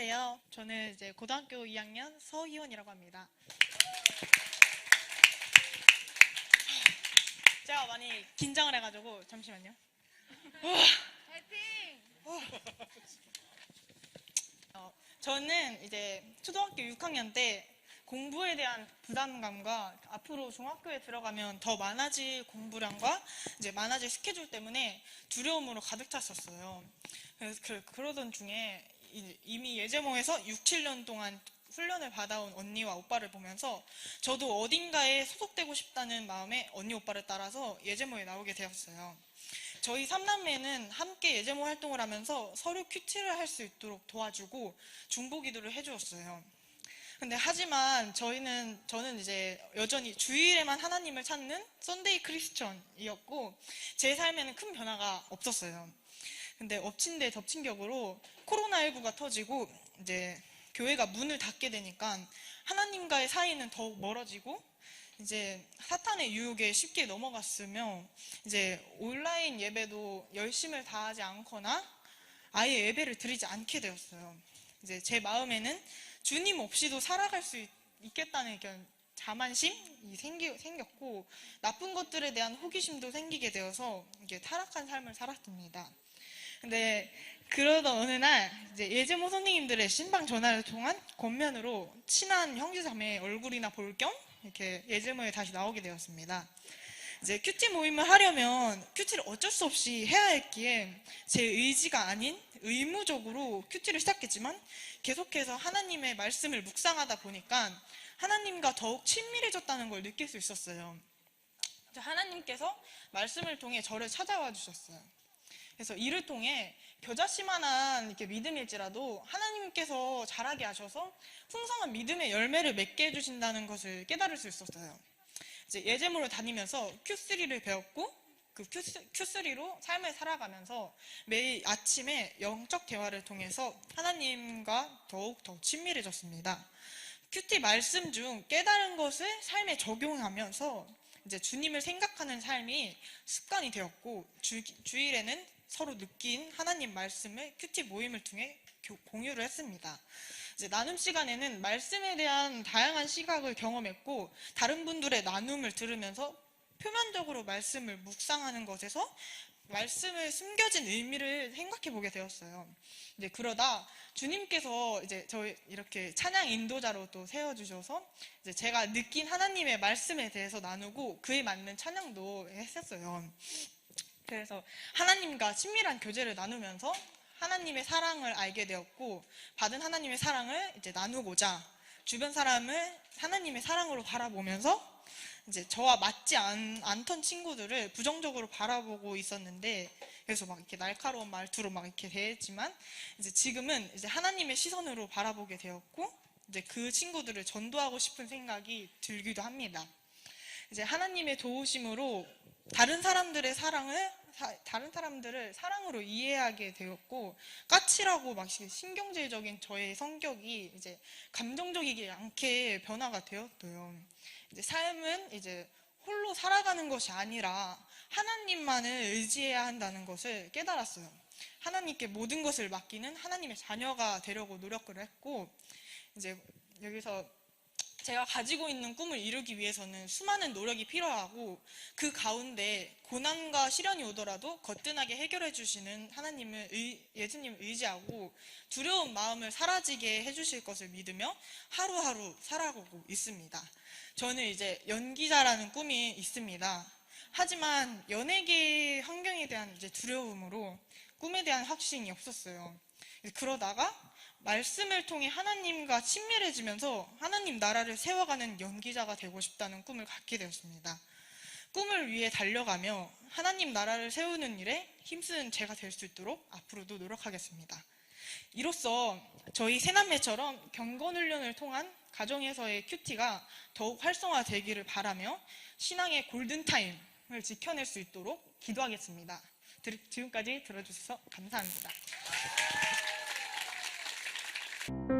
안녕하세요. 저는 이제 고등학교 2학년 서희원이라고 합니다. 제가 많이 긴장을 해가지고 잠시만요. 파이팅! 어, 저는 이제 초등학교 6학년 때 공부에 대한 부담감과 앞으로 중학교에 들어가면 더 많아질 공부량과 이제 많아질 스케줄 때문에 두려움으로 가득 찼었어요. 그래서 그, 그러던 중에 이- 이미 예제모에서 6, 7년 동안 훈련을 받아온 언니와 오빠를 보면서 저도 어딘가에 소속되고 싶다는 마음에 언니 오빠를 따라서 예제모에 나오게 되었어요. 저희 삼남매는 함께 예제모 활동을 하면서 서로 큐티를 할 수 있도록 도와주고 중보 기도를 해주었어요. 근데 하지만 저희는 저는 이제 여전히 주일에만 하나님을 찾는 썬데이 크리스천이었고 제 삶에는 큰 변화가 없었어요. 근데 엎친 데 덮친 격으로 코로나19가 터지고 이제 교회가 문을 닫게 되니까 하나님과의 사이는 더욱 멀어지고 이제 사탄의 유혹에 쉽게 넘어갔으며 이제 온라인 예배도 열심을 다하지 않거나 아예 예배를 드리지 않게 되었어요. 이제 제 마음에는 주님 없이도 살아갈 수 있, 겠다는 그런 자만심이 생기, 생겼고 나쁜 것들에 대한 호기심도 생기게 되어서 이게 타락한 삶을 살았습니다. 근데 그러던 어느 날 이제 예제모 선생님들의 신방 전화를 통한 권면으로 친한 형제자매 얼굴이나 볼 겸 이렇게 예제모에 다시 나오게 되었습니다. 이제 큐티 모임을 하려면 큐티를 어쩔 수 없이 해야 했기에 제 의지가 아닌 의무적으로 큐티를 시작했지만 계속해서 하나님의 말씀을 묵상하다 보니까 하나님과 더욱 친밀해졌다는 걸 느낄 수 있었어요. 하나님께서 말씀을 통해 저를 찾아와 주셨어요. 그래서 이를 통해 겨자씨만한 이렇게 믿음일지라도 하나님께서 자라게 하셔서 풍성한 믿음의 열매를 맺게 해주신다는 것을 깨달을 수 있었어요. 이제 예제모를 다니면서 Q3를 배웠고 그 Q3로 삶을 살아가면서 매일 아침에 영적 대화를 통해서 하나님과 더욱 더 친밀해졌습니다. 큐티 말씀 중 깨달은 것을 삶에 적용하면서 이제 주님을 생각하는 삶이 습관이 되었고 주, 주일에는 서로 느낀 하나님 말씀을 큐티 모임을 통해 교- 공유를 했습니다. 이제 나눔 시간에는 말씀에 대한 다양한 시각을 경험했고 다른 분들의 나눔을 들으면서 표면적으로 말씀을 묵상하는 것에서 말씀을 숨겨진 의미를 생각해 보게 되었어요. 이제 그러다 주님께서 이제 저희 이렇게 찬양 인도자로 또 세워 주셔서 이제 제가 느낀 하나님의 말씀에 대해서 나누고 그에 맞는 찬양도 했었어요. 그래서 하나님과 친밀한 교제를 나누면서 하나님의 사랑을 알게 되었고 받은 하나님의 사랑을 이제 나누고자 주변 사람을 하나님의 사랑으로 바라보면서 이제 저와 맞지 않, 않던 친구들을 부정적으로 바라보고 있었는데 그래서 막 이렇게 날카로운 말투로 막 이렇게 대했지만 이제 지금은 이제 하나님의 시선으로 바라보게 되었고 이제 그 친구들을 전도하고 싶은 생각이 들기도 합니다. 이제 하나님의 도우심으로 다른 사람들의 사랑을 사- 다른 사람들을 사랑으로 이해하게 되었고 까칠하고 막 신경질적인 저의 성격이 이제 감정적이지 않게 변화가 되었어요. 이제 삶은 이제 홀로 살아가는 것이 아니라 하나님만을 의지해야 한다는 것을 깨달았어요. 하나님께 모든 것을 맡기는 하나님의 자녀가 되려고 노력을 했고 이제 여기서 제가 가지고 있는 꿈을 이루기 위해서는 수많은 노력이 필요하고 그 가운데 고난과 시련이 오더라도 거뜬하게 해결해 주시는 하나님을 의- 예수님을 의지하고 두려운 마음을 사라지게 해 주실 것을 믿으며 하루하루 살아가고 있습니다. 저는 이제 연기자라는 꿈이 있습니다. 하지만 연예계 환경에 대한 이제 두려움으로 꿈에 대한 확신이 없었어요. 그러다가 말씀을 통해 하나님과 친밀해지면서 하나님 나라를 세워가는 연기자가 되고 싶다는 꿈을 갖게 되었습니다. 꿈을 위해 달려가며 하나님 나라를 세우는 일에 힘쓰는 제가 될 수 있도록 앞으로도 노력하겠습니다. 이로써 저희 새남매처럼 경건훈련을 통한 가정에서의 큐티가 더욱 활성화되기를 바라며 신앙의 골든타임을 지켜낼 수 있도록 기도하겠습니다. 들- 지금까지 들어주셔서 감사합니다. Thank you.